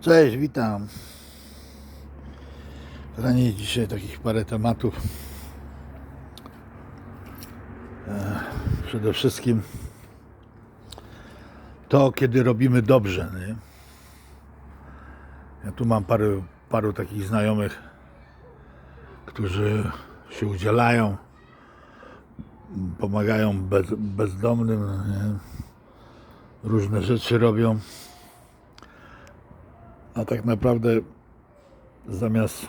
Cześć, witam. Kochani, dzisiaj takich parę tematów. E, Przede wszystkim to, kiedy robimy dobrze. Nie? Ja tu mam paru, paru takich znajomych, którzy się udzielają, pomagają bez, bezdomnym, nie? różne rzeczy robią. A tak naprawdę zamiast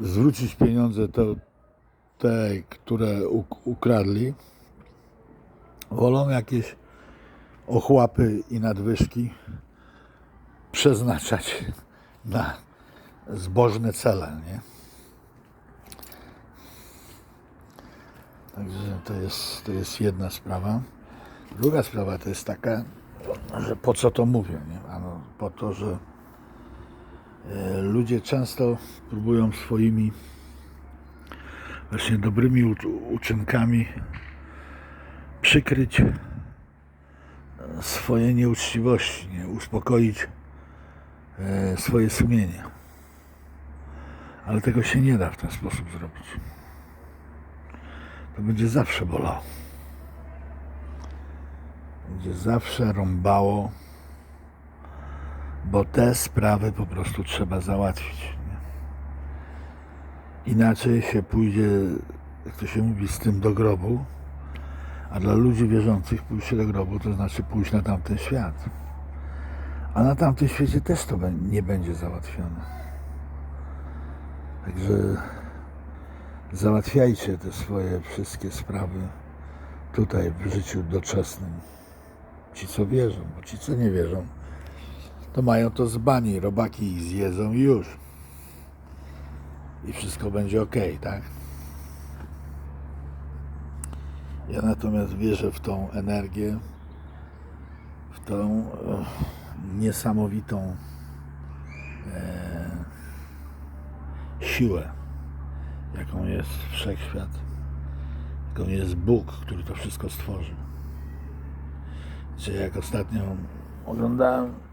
zwrócić pieniądze to te, które uk- ukradli, wolą jakieś ochłapy i nadwyżki przeznaczać na zbożne cele, nie? Także to jest, to jest jedna sprawa. Druga sprawa to jest taka, że po co to mówię, nie? Ano, po to, że ludzie często próbują swoimi właśnie dobrymi uczynkami przykryć e, swoje nieuczciwości, nie? uspokoić e, swoje sumienie. Ale tego się nie da w ten sposób zrobić. To będzie zawsze bolało. Będzie zawsze rąbało, bo te sprawy po prostu trzeba załatwić. Nie? Inaczej się pójdzie, jak to się mówi, z tym do grobu, a dla ludzi wierzących pójście do grobu to znaczy pójść na tamten świat. A na tamtym świecie też to nie będzie załatwione. Także załatwiajcie te swoje wszystkie sprawy tutaj w życiu doczesnym. Ci, co wierzą, bo ci, co nie wierzą, to mają to z bani, robaki ich zjedzą już. I wszystko będzie ok, tak? Ja natomiast wierzę w tą energię, w tą e, niesamowitą e, siłę, jaką jest wszechświat, jaką jest Bóg, który to wszystko stworzył. Czy jak ostatnio oglądałem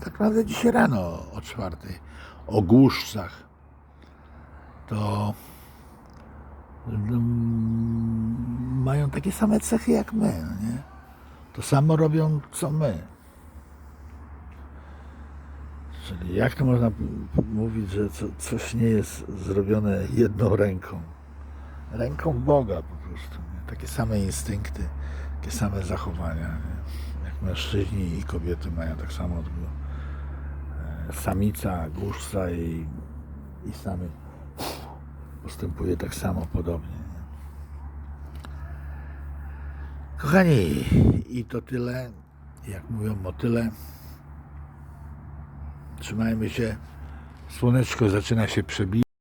tak naprawdę dzisiaj rano o czwartej o głuszcach, to mm, mają takie same cechy jak my, no nie? To samo robią co my. Czyli jak to można mówić, że co, coś nie jest zrobione jedną ręką? Ręką Boga po prostu. Nie? Takie same instynkty, takie same zachowania. Nie? Mężczyźni i kobiety mają tak samo. E, Samica, głuszca i, i samy postępuje tak samo podobnie. Nie? Kochani, i to tyle. Jak mówią motyle, trzymajmy się. Słoneczko zaczyna się przebijać.